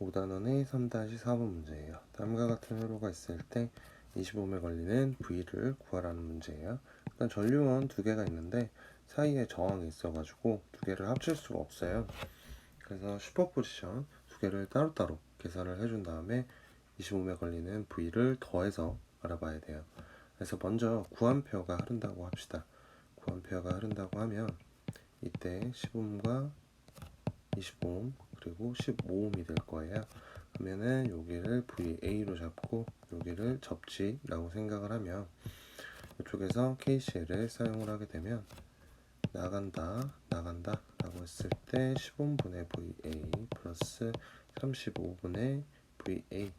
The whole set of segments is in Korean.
5단원의 3-4번 문제예요. 다음과 같은 회로가 있을 때 25에 걸리는 V를 구하라는 문제예요. 일단 전류원 두 개가 있는데 사이에 저항이 있어가지고 두 개를 합칠 수가 없어요. 그래서 슈퍼포지션 두 개를 따로따로 계산을 해준 다음에 25에 걸리는 V를 더해서 알아봐야 돼요. 그래서 먼저 9A가 흐른다고 합시다. 9A가 흐른다고 하면 이때 10ohm과 25ohm 그리고 15ohm이 될 거예요. 그러면은 여기를 VA로 잡고 여기를 접지라고 생각을 하면 이쪽에서 KCL을 사용을 하게 되면 나간다 나간다 라고 했을 때 15분의 VA 플러스 35분의 VA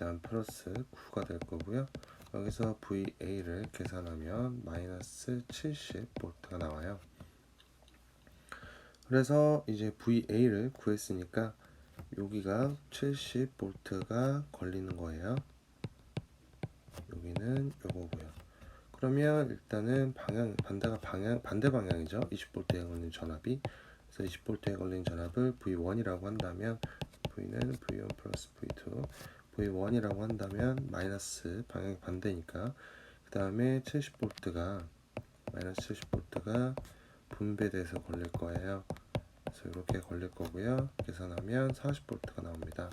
일단 플러스 9가 될 거고요. 여기서 VA를 계산하면 마이너스 70V가 나와요. 그래서 이제 VA를 구했으니까 여기가 70V가 걸리는 거예요. 여기는 요거고요. 그러면 일단은 방향 반대가 방향 반대 방향이죠. 20V에 걸린 전압이. 그래서 20V에 걸린 전압을 V1이라고 한다면 V는 V1 플러스 V2 V1이라고 한다면 마이너스 방향이 반대니까 그 다음에 70V가 마이너스 70V가 분배돼서 걸릴 거예요. 그래서 이렇게 걸릴 거고요. 계산하면 40V가 나옵니다.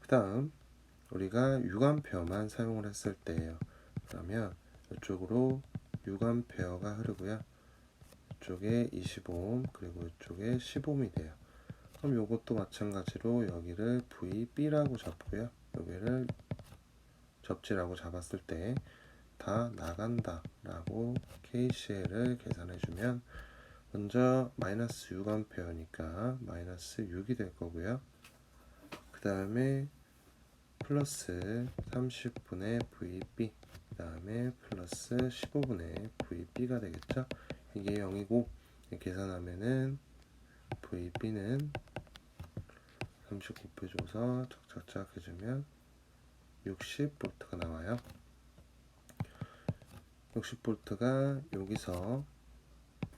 그 다음 우리가 6A만 사용을 했을 때예요. 그러면 이쪽으로 6A가 흐르고요. 이쪽에 25ohm 그리고 이쪽에 15ohm이 돼요. 그럼 이것도 마찬가지로 여기를 VB라고 잡고요. 여기를 접지라고 잡았을 때 다 나간다 라고 KCL을 계산해 주면 먼저 마이너스 6A니까 마이너스 6이 될 거고요. 그 다음에 플러스 30분의 VB 그 다음에 플러스 15분의 VB가 되겠죠. 이게 0이고 계산하면은 VB는 39표 줘서 착착착 해주면 60V가 나와요. 60V가 여기서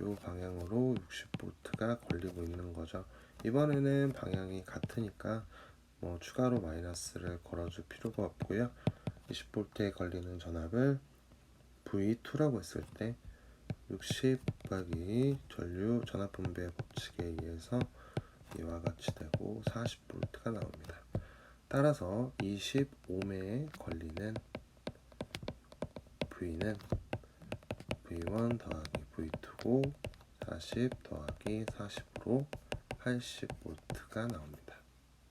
요 방향으로 60V가 걸리고 있는 거죠. 이번에는 방향이 같으니까 뭐 추가로 마이너스를 걸어줄 필요가 없고요. 20V에 걸리는 전압을 V2라고 했을 때 60 곱하기 전류 전압 분배 법칙에 의해서 이와 같이 되고 40V가 나옵니다. 따라서 25에 걸리는 V는 V1 더하기 V2고 40 더하기 40으로 80V가 나옵니다.